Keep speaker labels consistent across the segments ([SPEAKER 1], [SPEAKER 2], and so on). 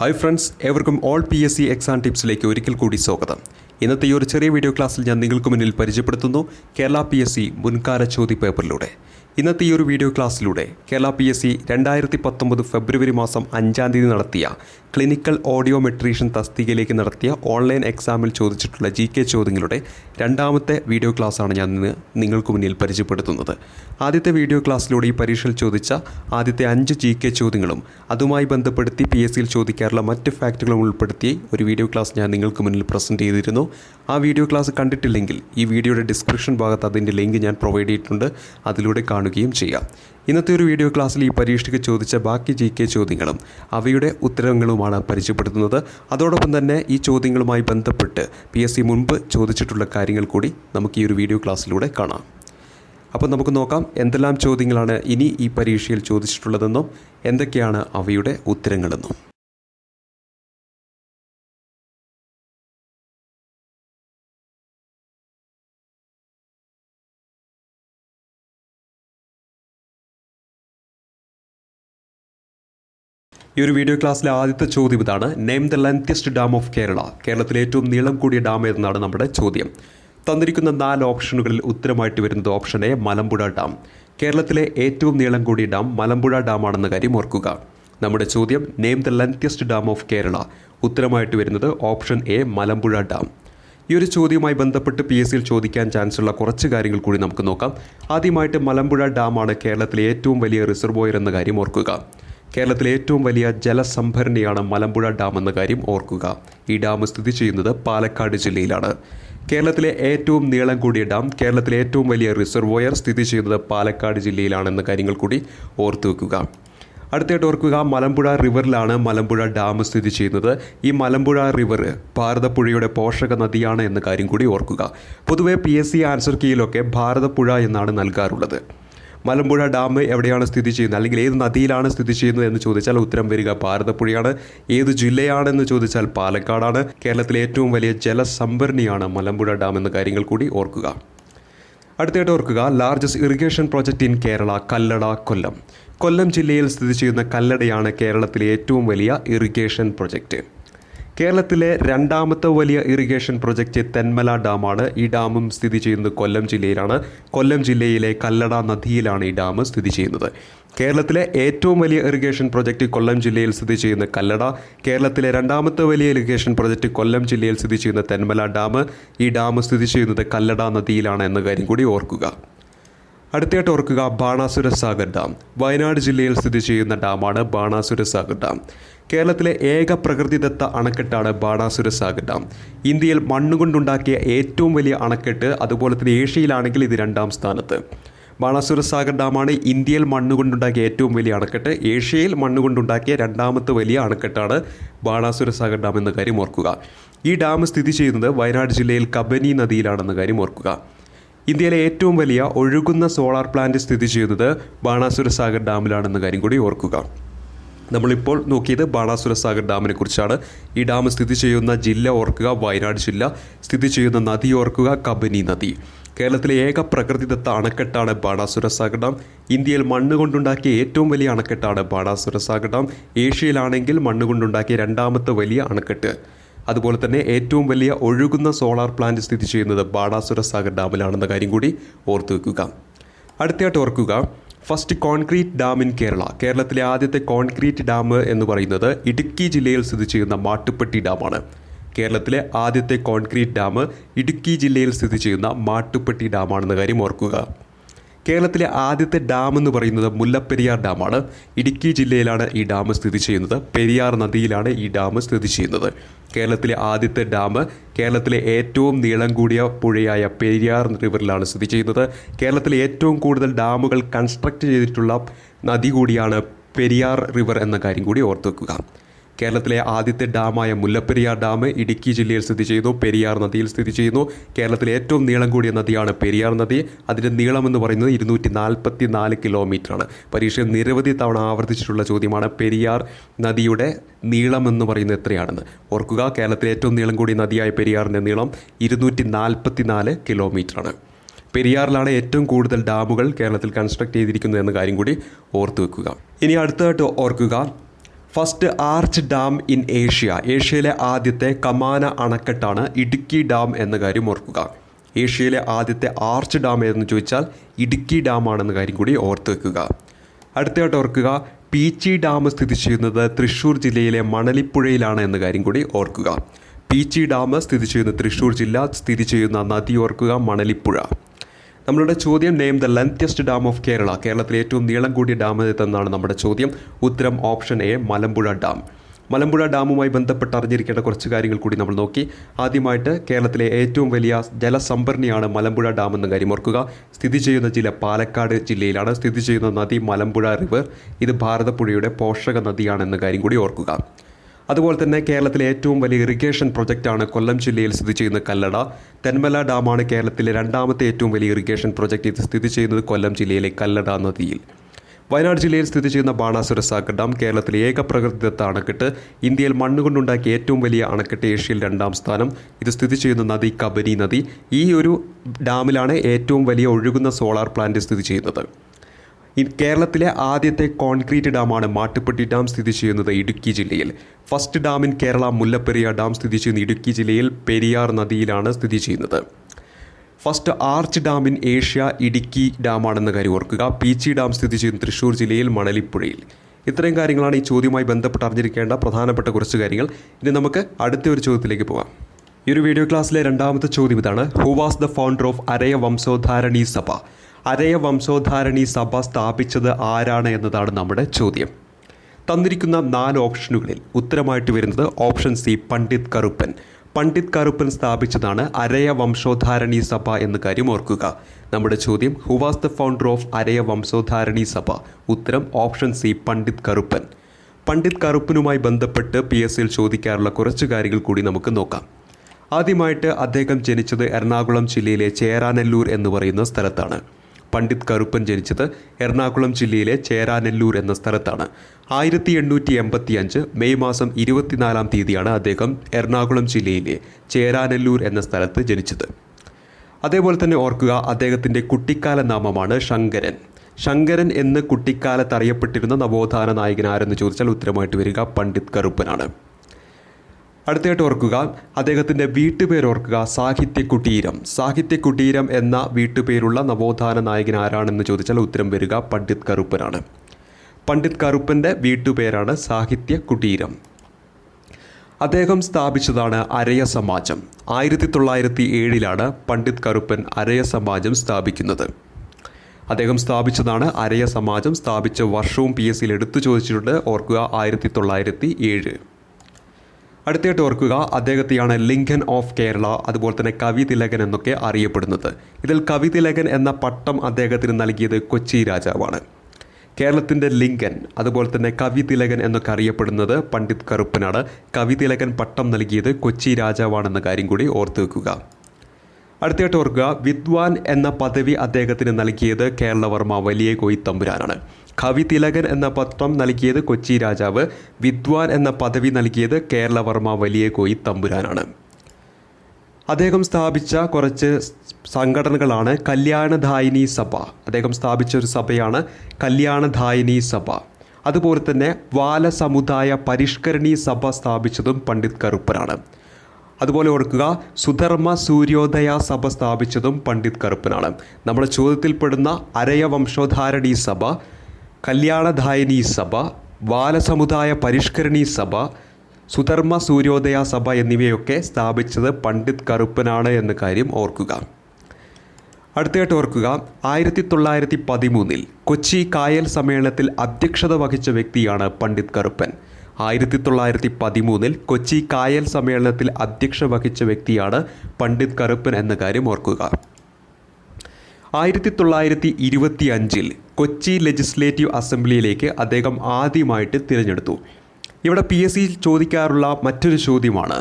[SPEAKER 1] Hi friends ഏവർക്കും all P S C exam ടിപ്സിലേക്ക് ഒരിക്കൽ കൂടി സ്വാഗതം. ഇന്നത്തെ ഈ ഒരു ചെറിയ വീഡിയോ ക്ലാസ്സിൽ ഞാൻ നിങ്ങൾക്ക് മുന്നിൽ പരിചയപ്പെടുത്തുന്നു കേരള പി എസ് സി മുൻകാല ചോദ്യ പേപ്പറിലൂടെ ഇന്നത്തെ ഈ ഒരു വീഡിയോ ക്ലാസ്സിലൂടെ കേരള പി എസ് സി രണ്ടായിരത്തി പത്തൊമ്പത് ഫെബ്രുവരി മാസം അഞ്ചാം തീയതി നടത്തിയ ക്ലിനിക്കൽ ഓഡിയോമെട്രീഷ്യൻ തസ്തികയിലേക്ക് നടത്തിയ ഓൺലൈൻ എക്സാമിൽ ചോദിച്ചിട്ടുള്ള ജി കെ ചോദ്യങ്ങളുടെ രണ്ടാമത്തെ വീഡിയോ ക്ലാസ്സാണ് ഞാൻ ഇന്ന് നിങ്ങൾക്ക് മുന്നിൽ പരിചയപ്പെടുത്തുന്നത്. ആദ്യത്തെ വീഡിയോ ക്ലാസ്സിലൂടെ ഈ പരീക്ഷയിൽ ചോദിച്ച ആദ്യത്തെ അഞ്ച് ജി കെ ചോദ്യങ്ങളും അതുമായി ബന്ധപ്പെടുത്തി പി എസ് സിയിൽ ചോദിക്കാറുള്ള മറ്റ് ഫാക്റ്റുകളും ഉൾപ്പെടുത്തി ഒരു വീഡിയോ ക്ലാസ് ഞാൻ നിങ്ങൾക്ക് മുന്നിൽ പ്രസന്റ് ചെയ്തിരുന്നു. ആ വീഡിയോ ക്ലാസ് കണ്ടിട്ടില്ലെങ്കിൽ ഈ വീഡിയോയുടെ ഡിസ്ക്രിപ്ഷൻ ഭാഗത്ത് അതിന്റെ ലിങ്ക് ഞാൻ പ്രൊവൈഡ് ചെയ്തിട്ടുണ്ട്. അതിലൂടെ കാണുകയും ചെയ്യാം. ഇന്നത്തെ ഒരു വീഡിയോ ക്ലാസ്സിൽ ഈ പരീക്ഷയ്ക്ക് ചോദിച്ച ബാക്കി ജി കെ ചോദ്യങ്ങളും അവയുടെ ഉത്തരങ്ങളുമാണ് പരിചയപ്പെടുത്തുന്നത്. അതോടൊപ്പം തന്നെ ഈ ചോദ്യങ്ങളുമായി ബന്ധപ്പെട്ട് പി എസ് സി മുൻപ് ചോദിച്ചിട്ടുള്ള കാര്യങ്ങൾ കൂടി നമുക്ക് ഈ ഒരു വീഡിയോ ക്ലാസ്സിലൂടെ കാണാം. അപ്പോൾ നമുക്ക് നോക്കാം എന്തെല്ലാം ചോദ്യങ്ങളാണ് ഇനി ഈ പരീക്ഷയിൽ ചോദിച്ചിട്ടുള്ളതെന്നും എന്തൊക്കെയാണ് അവയുടെ ഉത്തരങ്ങളെന്നും. ഈ ഒരു വീഡിയോ ക്ലാസ്സിലെ ആദ്യത്തെ ചോദ്യം ഇതാണ്. Name the lengthiest dam of Kerala കേരളത്തിലെ ഏറ്റവും നീളം കൂടിയ ഡാം എന്നാണ് നമ്മുടെ ചോദ്യം. തന്നിരിക്കുന്ന നാല് ഓപ്ഷനുകളിൽ ഉത്തരമായിട്ട് വരുന്നത് ഓപ്ഷൻ എ മലമ്പുഴ ഡാം കേരളത്തിലെ ഏറ്റവും നീളം കൂടിയ ഡാം മലമ്പുഴ ഡാം ആണെന്ന കാര്യം ഓർക്കുക. നമ്മുടെ ചോദ്യം name the lengthiest dam of Kerala ഉത്തരമായിട്ട് വരുന്നത് ഓപ്ഷൻ എ മലമ്പുഴ ഡാം ഈ ഒരു ചോദ്യവുമായി ബന്ധപ്പെട്ട് പി എസ് സിയിൽ ചോദിക്കാൻ ചാൻസ് ഉള്ള കുറച്ച് കാര്യങ്ങൾ കൂടി നമുക്ക് നോക്കാം. ആദ്യമായിട്ട് മലമ്പുഴ ഡാമാണ് കേരളത്തിലെ ഏറ്റവും വലിയ റിസർവോയർ എന്ന കാര്യം ഓർക്കുക. കേരളത്തിലെ ഏറ്റവും വലിയ ജലസംഭരണിയാണ് മലമ്പുഴ ഡാം എന്ന കാര്യം ഓർക്കുക. ഈ ഡാം സ്ഥിതി ചെയ്യുന്നത് പാലക്കാട് ജില്ലയിലാണ്. കേരളത്തിലെ ഏറ്റവും നീളം കൂടിയ ഡാം കേരളത്തിലെ ഏറ്റവും വലിയ റിസർവോയർ സ്ഥിതി ചെയ്യുന്നത് പാലക്കാട് ജില്ലയിലാണെന്ന കാര്യങ്ങൾ കൂടി ഓർത്തു വെക്കുക. അടുത്തായിട്ട് ഓർക്കുക മലമ്പുഴ റിവറിലാണ് മലമ്പുഴ ഡാം സ്ഥിതി ചെയ്യുന്നത്. ഈ മലമ്പുഴ റിവർ ഭാരതപ്പുഴയുടെ പോഷക നദിയാണ് എന്ന കാര്യം കൂടി ഓർക്കുക. പൊതുവേ പി എസ് സി ആൻസർ കീയിലൊക്കെ ഭാരതപ്പുഴ എന്നാണ് നൽകാറുള്ളത്. മലമ്പുഴ ഡാം എവിടെയാണ് സ്ഥിതി ചെയ്യുന്നത്? അല്ലെങ്കിൽ ഏത് നദിയിലാണ് സ്ഥിതി ചെയ്യുന്നത് എന്ന് ചോദിച്ചാൽ ഉത്തരം വരിക ഭാരതപ്പുഴയാണ് ഏത് ജില്ലയാണെന്ന് ചോദിച്ചാൽ പാലക്കാടാണ്. കേരളത്തിലെ ഏറ്റവും വലിയ ജലസംഭരണിയാണ് മലമ്പുഴ ഡാം എന്ന കാര്യങ്ങൾ കൂടി ഓർക്കുക. അടുത്തായിട്ട് ഓർക്കുക largest irrigation project in Kerala Kallada Kollam. Kollam ജില്ലയിൽ സ്ഥിതി ചെയ്യുന്ന കല്ലടയാണ് കേരളത്തിലെ ഏറ്റവും വലിയ ഇറിഗേഷൻ പ്രൊജക്റ്റ് കേരളത്തിലെ രണ്ടാമത്തെ വലിയ ഇറിഗേഷൻ പ്രൊജക്റ്റ് തെന്മല ഡാമാണ് ഈ ഡാമും സ്ഥിതി ചെയ്യുന്നത് കൊല്ലം ജില്ലയിലാണ്. കൊല്ലം ജില്ലയിലെ കല്ലട നദിയിലാണ് ഈ ഡാം സ്ഥിതി ചെയ്യുന്നത്. കേരളത്തിലെ ഏറ്റവും വലിയ ഇറിഗേഷൻ പ്രൊജക്റ്റ് കൊല്ലം ജില്ലയിൽ സ്ഥിതി ചെയ്യുന്ന കല്ലട കേരളത്തിലെ രണ്ടാമത്തെ വലിയ ഇറിഗേഷൻ പ്രൊജക്റ്റ് കൊല്ലം ജില്ലയിൽ സ്ഥിതി ചെയ്യുന്ന തെന്മല ഡാം ഈ ഡാം സ്ഥിതി ചെയ്യുന്നത് കല്ലട നദിയിലാണ് എന്ന കാര്യം കൂടി ഓർക്കുക. അടുത്തയായിട്ട് ഓർക്കുക ബാണാസുര സാഗർ ഡാം. വയനാട് ജില്ലയിൽ സ്ഥിതി ചെയ്യുന്ന ഡാമാണ് ബാണാസുര സാഗർ ഡാം. കേരളത്തിലെ ഏക പ്രകൃതിദത്ത അണക്കെട്ടാണ് ബാണാസുര സാഗർ ഡാം ഇന്ത്യയിൽ മണ്ണുകൊണ്ടുണ്ടാക്കിയ ഏറ്റവും വലിയ അണക്കെട്ട് അതുപോലെ തന്നെ ഏഷ്യയിലാണെങ്കിൽ ഇത് രണ്ടാം സ്ഥാനത്ത്. ബാണാസുര സാഗർ ഡാമാണ് ഇന്ത്യയിൽ മണ്ണുകൊണ്ടുണ്ടാക്കിയ ഏറ്റവും വലിയ അണക്കെട്ട്. ഏഷ്യയിൽ മണ്ണുകൊണ്ടുണ്ടാക്കിയ രണ്ടാമത്തെ വലിയ അണക്കെട്ടാണ് ബാണാസുര സാഗർ ഡാം എന്ന കാര്യം ഓർക്കുക. ഈ ഡാം സ്ഥിതി ചെയ്യുന്നത് വയനാട് ജില്ലയിൽ കബനി നദിയിലാണെന്ന കാര്യം ഓർക്കുക. ഇന്ത്യയിലെ ഏറ്റവും വലിയ ഒഴുകുന്ന സോളാർ പ്ലാന്റ് സ്ഥിതി ചെയ്യുന്നത് ബാണാസുര സാഗർ ഡാമിലാണെന്ന കാര്യം കൂടി ഓർക്കുക. നമ്മളിപ്പോൾ നോക്കിയത് ബാണാസുര സാഗർ ഡാമിനെ കുറിച്ചാണ്. ഈ ഡാം സ്ഥിതി ചെയ്യുന്ന ജില്ല ഓർക്കുക വയനാട് ജില്ല സ്ഥിതി ചെയ്യുന്ന നദി ഓർക്കുക കബനി നദി. കേരളത്തിലെ ഏക പ്രകൃതിദത്ത അണക്കെട്ടാണ് ബാണാസുര സാഗർ ഡാം. ഇന്ത്യയിൽ മണ്ണ് കൊണ്ടുണ്ടാക്കിയ ഏറ്റവും വലിയ അണക്കെട്ടാണ് ബാണാസുര സാഗർ ഡാം. ഏഷ്യയിലാണെങ്കിൽ മണ്ണ് കൊണ്ടുണ്ടാക്കിയ രണ്ടാമത്തെ വലിയ അണക്കെട്ട്. അതുപോലെ തന്നെ ഏറ്റവും വലിയ ഒഴുകുന്ന സോളാർ പ്ലാന്റ് സ്ഥിതി ചെയ്യുന്നത് ബാണാസുര സാഗർ ഡാമിലാണെന്ന കാര്യം കൂടി ഓർത്തു വെക്കുക. അടുത്തയായിട്ട് ഓർക്കുക first concrete dam in Kerala. കേരളത്തിലെ ആദ്യത്തെ കോൺക്രീറ്റ് ഡാം എന്ന് പറയുന്നത് ഇടുക്കി ജില്ലയിൽ സ്ഥിതി ചെയ്യുന്ന മാട്ടുപ്പെട്ടി ഡാമാണ്. കേരളത്തിലെ ആദ്യത്തെ കോൺക്രീറ്റ് ഡാം ഇടുക്കി ജില്ലയിൽ സ്ഥിതി ചെയ്യുന്ന മാട്ടുപ്പെട്ടി ഡാമാണെന്ന കാര്യം ഓർക്കുക. കേരളത്തിലെ ആദ്യത്തെ ഡാം എന്ന് പറയുന്നത് മുല്ലപ്പെരിയാർ ഡാമാണ്. ഇടുക്കി ജില്ലയിലാണ് ഈ ഡാം സ്ഥിതി ചെയ്യുന്നത്. പെരിയാർ നദിയിലാണ് ഈ ഡാം സ്ഥിതി ചെയ്യുന്നത്. കേരളത്തിലെ ആദ്യത്തെ ഡാം കേരളത്തിലെ ഏറ്റവും നീളം കൂടിയ പുഴയായ പെരിയാർ റിവറിലാണ് സ്ഥിതി ചെയ്യുന്നത്. കേരളത്തിലെ ഏറ്റവും കൂടുതൽ ഡാമുകൾ കൺസ്ട്രക്റ്റ് ചെയ്തിട്ടുള്ള നദി കൂടിയാണ് പെരിയാർ റിവർ എന്ന കാര്യം കൂടി ഓർത്തു വെക്കുക. കേരളത്തിലെ ആദ്യത്തെ ഡാമായ മുല്ലപ്പെരിയാർ ഡാം ഇടുക്കി ജില്ലയിൽ സ്ഥിതി ചെയ്യുന്നു. പെരിയാർ നദിയിൽ സ്ഥിതി ചെയ്യുന്നു. കേരളത്തിലെ ഏറ്റവും നീളം കൂടിയ നദിയാണ് പെരിയാർ നദി. അതിന്റെ നീളം എന്ന് പറയുന്നത് ഇരുന്നൂറ്റി നാൽപ്പത്തി നാല് കിലോമീറ്ററാണ്. പരീക്ഷയിൽ നിരവധി തവണ ആവർത്തിച്ചിട്ടുള്ള ചോദ്യമാണ് പെരിയാർ നദിയുടെ നീളം എന്ന് പറയുന്നത് എത്രയാണെന്ന്. ഓർക്കുക കേരളത്തിലെ ഏറ്റവും നീളം കൂടിയ നദിയായ പെരിയാറിന്റെ നീളം ഇരുന്നൂറ്റി നാൽപ്പത്തി നാല് കിലോമീറ്ററാണ്. പെരിയാറിലാണ് ഏറ്റവും കൂടുതൽ ഡാമുകൾ കേരളത്തിൽ കൺസ്ട്രക്ട് ചെയ്തിരിക്കുന്നത് എന്ന കാര്യം കൂടി ഓർത്തു വെക്കുക. ഇനി അടുത്തതായിട്ട് ഓർക്കുക first arch dam in Asia. ഏഷ്യയിലെ ആദ്യത്തെ കമാന അണക്കെട്ടാണ് ഇടുക്കി ഡാം എന്ന കാര്യം ഓർക്കുക. ഏഷ്യയിലെ ആദ്യത്തെ ആർച്ച് ഡാം ഏതെന്ന് ചോദിച്ചാൽ ഇടുക്കി ഡാം ആണെന്ന കാര്യം കൂടി ഓർത്ത് വെക്കുക. അടുത്തതായിട്ട് ഓർക്കുക പീച്ചി ഡാം സ്ഥിതി ചെയ്യുന്നത് തൃശ്ശൂർ ജില്ലയിലെ മണലിപ്പുഴയിലാണ് എന്ന കാര്യം കൂടി ഓർക്കുക. പീച്ചി ഡാം സ്ഥിതി ചെയ്യുന്ന തൃശ്ശൂർ ജില്ല സ്ഥിതി ചെയ്യുന്ന നദി ഓർക്കുക മണലിപ്പുഴ. നമ്മളുടെ ചോദ്യം name the lengthiest dam of Kerala കേരളത്തിലെ ഏറ്റവും നീളം കൂടിയ ഡാം ഏതെന്നാണ് നമ്മുടെ ചോദ്യം? ഉത്തരം option A Malampuzha dam Malampuzha ഡാമുമായി ബന്ധപ്പെട്ട് അറിഞ്ഞിരിക്കേണ്ട കുറച്ച് കാര്യങ്ങൾ കൂടി നമ്മൾ നോക്കി. ആദ്യമായിട്ട് കേരളത്തിലെ ഏറ്റവും വലിയ ജലസംഭരണിയാണ് മലമ്പുഴ ഡാം എന്ന കാര്യം ഓർക്കുക. സ്ഥിതി ചെയ്യുന്ന ജില്ല പാലക്കാട് ജില്ലയിലാണ്. സ്ഥിതി ചെയ്യുന്ന നദി മലമ്പുഴ റിവർ ഇത് ഭാരതപ്പുഴയുടെ പോഷക നദിയാണെന്ന കാര്യം കൂടി ഓർക്കുക. അതുപോലെ തന്നെ കേരളത്തിലെ ഏറ്റവും വലിയ ഇറിഗേഷൻ പ്രൊജക്റ്റാണ് കൊല്ലം ജില്ലയിൽ സ്ഥിതി ചെയ്യുന്ന കല്ലട. തെന്മല ഡാമാണ് കേരളത്തിലെ രണ്ടാമത്തെ ഏറ്റവും വലിയ ഇറിഗേഷൻ പ്രൊജക്റ്റ് ഇത് സ്ഥിതി ചെയ്യുന്നത് കൊല്ലം ജില്ലയിലെ കല്ലട നദിയിൽ. വയനാട് ജില്ലയിൽ സ്ഥിതി ചെയ്യുന്ന ബാണാസുര സാഗർ ഡാം കേരളത്തിലെ ഏക പ്രകൃതിദത്ത അണക്കെട്ട് ഇന്ത്യയിൽ മണ്ണുകൊണ്ടുണ്ടാക്കിയ ഏറ്റവും വലിയ അണക്കെട്ട് ഏഷ്യയിൽ രണ്ടാം സ്ഥാനം. ഇത് സ്ഥിതി ചെയ്യുന്ന നദി കബനി നദി. ഈ ഒരു ഡാമിലാണ് ഏറ്റവും വലിയ ഒഴുകുന്ന സോളാർ പ്ലാന്റ് സ്ഥിതി ചെയ്യുന്നത്. കേരളത്തിലെ ആദ്യത്തെ കോൺക്രീറ്റ് ഡാമാണ് മാട്ടുപ്പെട്ടി ഡാം സ്ഥിതി ചെയ്യുന്നത് ഇടുക്കി ജില്ലയിൽ. First dam in Kerala Mullaperiyar dam സ്ഥിതി ചെയ്യുന്ന ഇടുക്കി ജില്ലയിൽ പെരിയാർ നദിയിലാണ് സ്ഥിതി ചെയ്യുന്നത്. First arch dam in Asia Idukki ഡാമാണെന്ന കാര്യം ഓർക്കുക. പീച്ചി ഡാം സ്ഥിതി ചെയ്യുന്ന തൃശ്ശൂർ ജില്ലയിൽ മണലിപ്പുഴയിൽ. ഇത്രയും കാര്യങ്ങളാണ് ഈ ചോദ്യവുമായി ബന്ധപ്പെട്ട് അറിഞ്ഞിരിക്കേണ്ട പ്രധാനപ്പെട്ട കുറച്ച് കാര്യങ്ങൾ. ഇനി നമുക്ക് അടുത്ത ഒരു ചോദ്യത്തിലേക്ക് പോകാം ഈ ഒരു വീഡിയോ ക്ലാസ്സിലെ രണ്ടാമത്തെ ചോദ്യം ഇതാണ്. Who was the founder of Araya Vamshodharani Sabha Araya Vamshodharani സഭ സ്ഥാപിച്ചത് ആരാണ് എന്നതാണ് നമ്മുടെ ചോദ്യം. തന്നിരിക്കുന്ന നാല് ഓപ്ഷനുകളിൽ ഉത്തരമായിട്ട് വരുന്നത് ഓപ്ഷൻ സി പണ്ഡിത് കറുപ്പൻ. പണ്ഡിത് കറുപ്പൻ സ്ഥാപിച്ചതാണ് അരയ വംശോദ്ധാരണി സഭ എന്ന കാര്യം ഓർക്കുക. നമ്മുടെ ചോദ്യം who was the founder of Araya Vamshodharani Sabha? ഉത്തരം ഓപ്ഷൻ സി പണ്ഡിത് കറുപ്പൻ. പണ്ഡിത് കറുപ്പനുമായി ബന്ധപ്പെട്ട് പി എസ് സിയിൽ ചോദിക്കാറുള്ള കുറച്ച് കാര്യങ്ങൾ കൂടി നമുക്ക് നോക്കാം. ആദ്യമായിട്ട് അദ്ദേഹം ജനിച്ചത് എറണാകുളം ജില്ലയിലെ ചേരാനല്ലൂർ എന്ന് പറയുന്ന സ്ഥലത്താണ്. പണ്ഡിറ്റ് കറുപ്പൻ ജനിച്ചത് എറണാകുളം ജില്ലയിലെ ചേരാനെല്ലൂർ എന്ന സ്ഥലത്താണ്. ആയിരത്തി എണ്ണൂറ്റി എൺപത്തി അഞ്ച് മെയ് മാസം ഇരുപത്തിനാലാം തീയതിയാണ് അദ്ദേഹം എറണാകുളം ജില്ലയിലെ ചേരാനെല്ലൂർ എന്ന സ്ഥലത്ത് ജനിച്ചത്. അതേപോലെ തന്നെ ഓർക്കുക അദ്ദേഹത്തിന്റെ കുട്ടിക്കാല നാമമാണ് ശങ്കരൻ. ശങ്കരൻ എന്ന് കുട്ടിക്കാലത്ത് അറിയപ്പെട്ടിരുന്ന നവോത്ഥാന നായകൻ ആരെന്ന് ചോദിച്ചാൽ ഉത്തരമായിട്ട് വരിക പണ്ഡിറ്റ് കറുപ്പനാണ്. അടുത്തായിട്ട് ഓർക്കുക അദ്ദേഹത്തിന്റെ വീട്ടുപേര് ഓർക്കുക സാഹിത്യ കുട്ടീരം സാഹിത്യ കുട്ടീരം എന്ന വീട്ടുപേരുള്ള നവോത്ഥാന നായകൻ ആരാണെന്ന് ചോദിച്ചാൽ ഉത്തരം വരിക പണ്ഡിറ്റ് കറുപ്പനാണ്. പണ്ഡിറ്റ് കറുപ്പന്റെ വീട്ടുപേരാണ് സാഹിത്യ കുട്ടീരം അദ്ദേഹം സ്ഥാപിച്ചതാണ് അരയ സമാജം. ആയിരത്തി തൊള്ളായിരത്തി ഏഴിലാണ് പണ്ഡിറ്റ് കറുപ്പൻ അരയ സമാജം സ്ഥാപിക്കുന്നത്. അദ്ദേഹം സ്ഥാപിച്ചതാണ് അരയ സമാജം. സ്ഥാപിച്ച വർഷവും പി എസ് സിയിൽ എടുത്തു ചോദിച്ചിട്ടുണ്ട്. ഓർക്കുക ആയിരത്തി തൊള്ളായിരത്തി ഏഴ് അടുത്തായിട്ട് ഓർക്കുക അദ്ദേഹത്തെയാണ് ലിങ്കൻ ഓഫ് കേരള അതുപോലെ തന്നെ കവി തിലകൻ എന്നൊക്കെ അറിയപ്പെടുന്നത്. ഇതിൽ കവി തിലകൻ എന്ന പട്ടം അദ്ദേഹത്തിന് നൽകിയത് കൊച്ചി രാജാവാണ്. കേരളത്തിന്റെ ലിങ്കൻ അതുപോലെ തന്നെ കവി തിലകൻ എന്നൊക്കെ അറിയപ്പെടുന്നത് പണ്ഡിറ്റ് കറുപ്പനാണ്. കവി തിലകൻ പട്ടം നൽകിയത് കൊച്ചി രാജാവാണെന്ന കാര്യം കൂടി ഓർത്തു വെക്കുക. അടുത്തായിട്ട് ഓർക്കുക വിദ്വാൻ എന്ന പദവി അദ്ദേഹത്തിന് നൽകിയത് കേരളവർമ്മ വലിയ കോയി തമ്പുരാനാണ്. കവി തിലകൻ എന്ന പത്രം നൽകിയത് കൊച്ചി രാജാവ് വിദ്വാൻ എന്ന പദവി നൽകിയത് കേരളവർമ്മ വലിയ കോയി തമ്പുരാനാണ്. അദ്ദേഹം സ്ഥാപിച്ച കുറച്ച് സംഘടനകളാണ് കല്യാണധായിനി സഭ. അദ്ദേഹം സ്ഥാപിച്ച ഒരു സഭയാണ് കല്യാണധായിനി സഭ. അതുപോലെ തന്നെ ബാലസമുദായ പരിഷ്കരണി സഭ സ്ഥാപിച്ചതും പണ്ഡിറ്റ് കറുപ്പനാണ്. അതുപോലെ ഓർക്കുക സുധർമ്മ സൂര്യോദയ സഭ സ്ഥാപിച്ചതും പണ്ഡിറ്റ് കറുപ്പനാണ്. നമ്മുടെ ചോദ്യത്തിൽപ്പെടുന്ന അരയ വംശോദ്ധാരണി സഭ കല്യാണധായനി സഭ ബാലസമുദായ പരിഷ്കരണി സഭ സുധർമ്മ സൂര്യോദയ സഭ എന്നിവയൊക്കെ സ്ഥാപിച്ചത് പണ്ഡിറ്റ് കറുപ്പനാണ് എന്ന കാര്യം ഓർക്കുക. അടുത്തതായിട്ട് ഓർക്കുക ആയിരത്തി തൊള്ളായിരത്തി പതിമൂന്നിൽ കൊച്ചി കായൽ സമ്മേളനത്തിൽ അധ്യക്ഷത വഹിച്ച വ്യക്തിയാണ് പണ്ഡിറ്റ് കറുപ്പൻ. ആയിരത്തി തൊള്ളായിരത്തി പതിമൂന്നിൽ കൊച്ചി കായൽ സമ്മേളനത്തിൽ അധ്യക്ഷ വഹിച്ച വ്യക്തിയാണ് പണ്ഡിറ്റ് കറുപ്പൻ എന്ന കാര്യം ഓർക്കുക. ആയിരത്തി തൊള്ളായിരത്തി ഇരുപത്തി അഞ്ചിൽ കൊച്ചി ലെജിസ്ലേറ്റീവ് അസംബ്ലിയിലേക്ക് അദ്ദേഹം ആദ്യമായിട്ട് തിരഞ്ഞെടുത്തു. ഇവിടെ പി എസ് സിയിൽ ചോദിക്കാറുള്ള മറ്റൊരു ചോദ്യമാണ്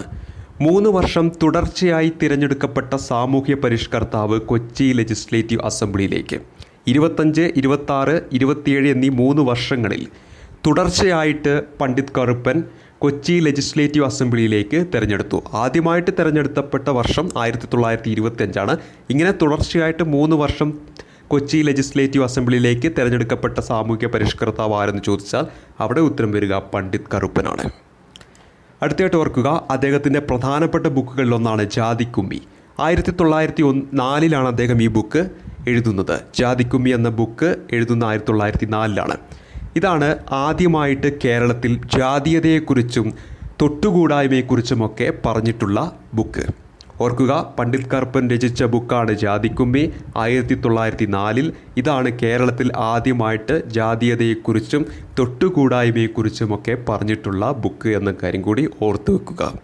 [SPEAKER 1] മൂന്ന് വർഷം തുടർച്ചയായി തിരഞ്ഞെടുക്കപ്പെട്ട സാമൂഹ്യ പരിഷ്കർത്താവ് കൊച്ചി ലെജിസ്ലേറ്റീവ് അസംബ്ലിയിലേക്ക്. ഇരുപത്തഞ്ച് ഇരുപത്താറ് ഇരുപത്തിയേഴ് എന്നീ മൂന്ന് വർഷങ്ങളിൽ തുടർച്ചയായിട്ട് പണ്ഡിറ്റ് കറുപ്പൻ കൊച്ചി ലെജിസ്ലേറ്റീവ് അസംബ്ലിയിലേക്ക് തിരഞ്ഞെടുത്തു. ആദ്യമായിട്ട് തിരഞ്ഞെടുത്തപ്പെട്ട വർഷം ആയിരത്തി തൊള്ളായിരത്തി ഇരുപത്തിയഞ്ചാണ് ഇങ്ങനെ തുടർച്ചയായിട്ട് മൂന്ന് വർഷം കൊച്ചി ലെജിസ്ലേറ്റീവ് അസംബ്ലിയിലേക്ക് തിരഞ്ഞെടുക്കപ്പെട്ട സാമൂഹ്യ പരിഷ്കർത്താവ് ആരെന്ന് ചോദിച്ചാൽ അവിടെ ഉത്തരം വരിക പണ്ഡിറ്റ് കറുപ്പനാണ്. അടുത്തായിട്ട് ഓർക്കുക അദ്ദേഹത്തിന്റെ പ്രധാനപ്പെട്ട ബുക്കുകളിലൊന്നാണ് ജാതിക്കുമ്മി. ആയിരത്തി തൊള്ളായിരത്തി ഒന്ന് നാലിലാണ് അദ്ദേഹം ഈ ബുക്ക് എഴുതുന്നത്. ജാതിക്കുമ്മി എന്ന ബുക്ക് എഴുതുന്ന ആയിരത്തി തൊള്ളായിരത്തി നാലിലാണ് ഇതാണ് ആദ്യമായിട്ട് കേരളത്തിൽ ജാതീയതയെക്കുറിച്ചും തൊട്ടുകൂടായ്മയെക്കുറിച്ചുമൊക്കെ പറഞ്ഞിട്ടുള്ള ബുക്ക്. ഓർക്കുക പണ്ഡിറ്റ് കറുപ്പൻ രചിച്ച ബുക്കാണ് ജാതിക്കുമ്മി ആയിരത്തി തൊള്ളായിരത്തി നാലിൽ ഇതാണ് കേരളത്തിൽ ആദ്യമായിട്ട് ജാതീയതയെക്കുറിച്ചും തൊട്ടുകൂടായ്മയെക്കുറിച്ചുമൊക്കെ പറഞ്ഞിട്ടുള്ള ബുക്ക് എന്ന കാര്യം കൂടി ഓർത്തു വെക്കുക.